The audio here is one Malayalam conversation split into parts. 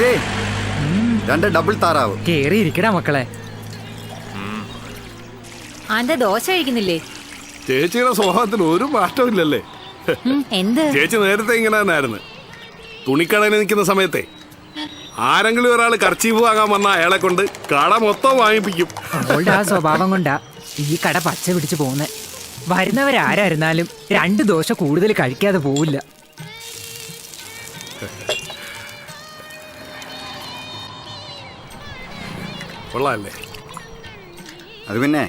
ചേച്ചി രണ്ട് ഡബിൾ താറാവ്. കേറി ഇരിക്കടാ മക്കളെ. അന്റെ ദോശ കഴിക്കുന്നില്ലേ? ചേച്ചിയുടെ സ്വഭാവത്തിന് ഒരു മാറ്റവും ഇല്ലല്ലേ? എന്ത്? ചേച്ചി നേരത്തെ ഇങ്ങനെ തന്നെയായിരുന്നു തുണിക്കടയിൽ നിൽക്കുന്ന സമയത്തെ ആരെങ്കിലും ഒരാൾ കർച്ചീഫ് വാങ്ങാൻ വന്ന അയാളെ കൊണ്ട് കട മൊത്തം വാങ്ങിപ്പിക്കും. അവളുടെ ആ സ്വഭാവം കൊണ്ടാ ഈ കട പച്ച പിടിച്ചു പോകുന്നത് വരുന്നവരാരായിരുന്നാലും രണ്ട് ദോശ കൂടുതൽ കഴിക്കാതെ പോവില്ല. കൊള്ളാല്ലേ? അത് പിന്നെ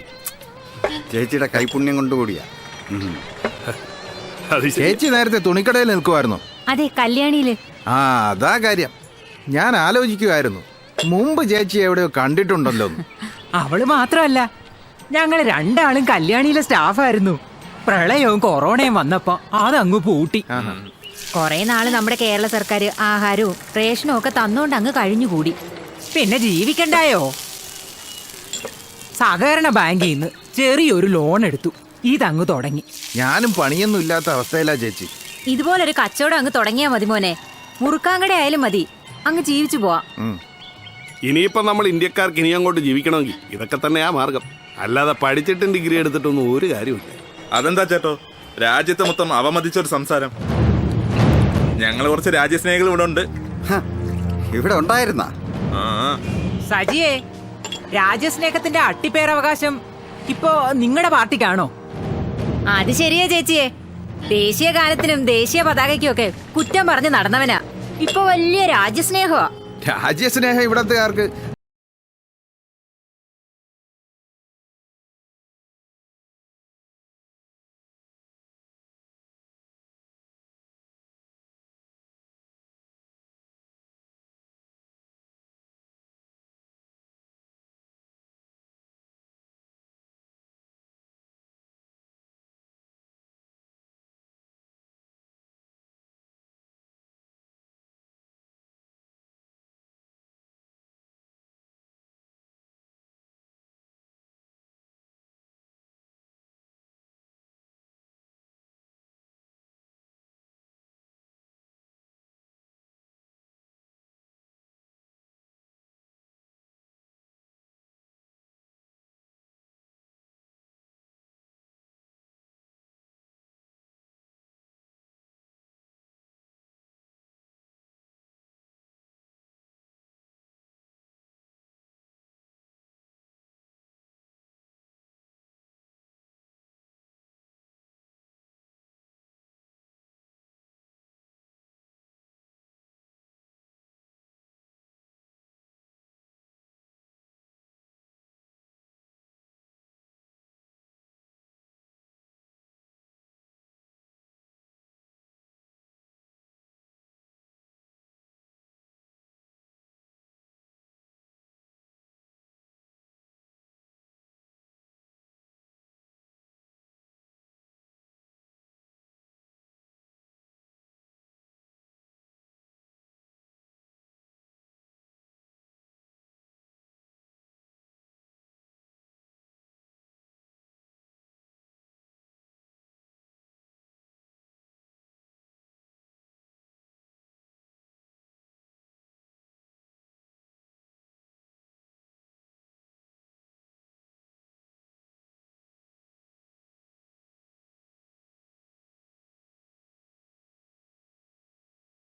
ചേച്ചിയുടെ കൈപുണ്യം കൊണ്ടുകൂടിയാ കൂടിയാ. അത് ശരി. ചേച്ചി നേരത്തെ തുണിക്കടയിൽ നിൽക്കുമായിരുന്നു അതെ കല്യാണിയിൽ. ആ അതാ കാര്യം. ഞാൻ ആലോചിക്കുമായിരുന്നു മുമ്പ് ചേച്ചി എവിടെയോ കണ്ടിട്ടുണ്ടല്ലോ എന്ന്. അവൾ മാത്രമല്ല ഞങ്ങൾ രണ്ടാളും കല്യാണിയിലെ സ്റ്റാഫായിരുന്നു. പ്രളയവും കൊറോണയും വന്നപ്പോ അതങ്ങ് പൂട്ടി. കൊറേ നാൾ നമ്മുടെ കേരള സർക്കാർ ആഹാരവും റേഷനും ഒക്കെ തന്നോണ്ട് അങ്ങ് കഴിഞ്ഞുകൂടി. പിന്നെ ജീവിക്കണ്ടായോ? സഹകരണ ബാങ്കിൽ നിന്ന് ചെറിയൊരു ലോൺ എടുത്തു. ഇതങ്ങ് തുടങ്ങി. ഞാനും പണിയൊന്നും ഇല്ലാത്ത അവസ്ഥയിലാ ചേച്ചി. ഇതുപോലൊരു കച്ചവടം അങ്ങ് തുടങ്ങിയാ മതി മോനെ. മുറുക്കാങ്കട ആയാലും മതി. അങ്ങ് ജീവിച്ചു പോവാ. ഇനിയിപ്പോ നമ്മൾ ഇന്ത്യക്കാർക്ക് ഇനി അങ്ങോട്ട് ജീവിക്കണമെങ്കിൽ ഇതൊക്കെ തന്നെയാ മാർഗം. അല്ലാതെ പഠിച്ചിട്ടും ഡിഗ്രി എടുത്തിട്ടൊന്നും ഒരു കാര്യമില്ല അതെന്താ ചേട്ടോ? രാജ്യത്തെ മൊത്തം അവമതിച്ച ഒരു സംസാരം. ഞങ്ങൾ കുറച്ച് രാജ്യസ്നേഹികൾ ഇവിടെ ഉണ്ട്. ഇവിടെ ഉണ്ടായിരുന്ന? സജിയെ രാജ്യസ്നേഹത്തിന്റെ അട്ടിപ്പേരവകാശം ഇപ്പോ നിങ്ങളുടെ പാർട്ടിക്കാണോ? അത് ശരിയാ ചേച്ചിയെ. ദേശീയ ഗാനത്തിനും ദേശീയ പതാകയ്ക്കും ഒക്കെ കുറ്റം പറഞ്ഞ് നടന്നവനാ. ഇപ്പൊ വലിയ രാജ്യസ്നേഹമാ. രാജ്യസ്നേഹം ഇവിടത്തുകാർക്ക്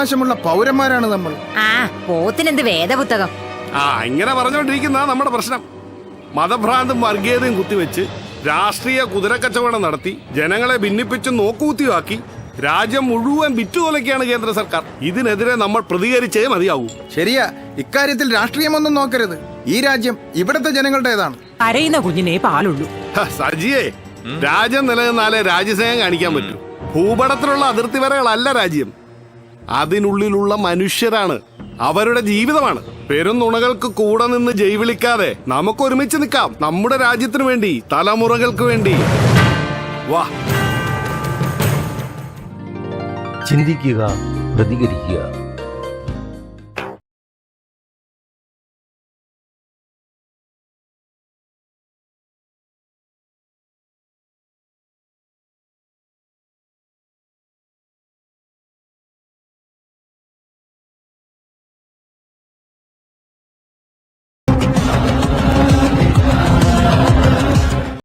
അവകാശമുള്ള പൗരന്മാരാണ് നമ്മൾ. ആ പോത്തിനെന്ത് വേദപുസ്തകം? ആ ഇങ്ങനെ പറഞ്ഞുകൊണ്ടിരിക്കുന്ന നമ്മുടെ പ്രശ്നം. മതഭ്രാന്തും വർഗീയതയും കുത്തിവെച്ച് രാഷ്ട്രീയ കുതിരക്കച്ചവടം നടത്തി ജനങ്ങളെ ഭിന്നിപ്പിച്ച് നോക്കുകുത്തിയാക്കി രാജ്യം മുഴുവൻ വിറ്റുകൊലയ്ക്കാണ് കേന്ദ്ര സർക്കാർ. ഇതിനെതിരെ നമ്മൾ പ്രതികരിച്ചേ മതിയാവൂ. ശരിയാ ഇക്കാര്യത്തിൽ രാഷ്ട്രീയമൊന്നും നോക്കരുത്. ഈ രാജ്യം ഇവിടുത്തെ ജനങ്ങളുടേതാണ്. കരയുന്ന കുഞ്ഞിനെ പാലുള്ളൂ. സജിയെ സജിയേ രാജ്യം നിലനിന്നാലേ രാജ്യസ്നേഹം കാണിക്കാൻ പറ്റൂ. ഭൂപടത്തിലുള്ള അതിർത്തി വരകളല്ല രാജ്യം. അതിനുള്ളിലുള്ള മനുഷ്യരാണ്. അവരുടെ ജീവിതമാണ്. പെരുന്നുണകൾക്ക് കൂടെ നിന്ന് ജൈവിളിക്കാതെ നമുക്ക് ഒരുമിച്ച് നിൽക്കാം. നമ്മുടെ രാജ്യത്തിന് വേണ്ടി തലമുറകൾക്ക് വേണ്ടി. വാ. ചിന്തിക്കുക പ്രതികരിക്കുക.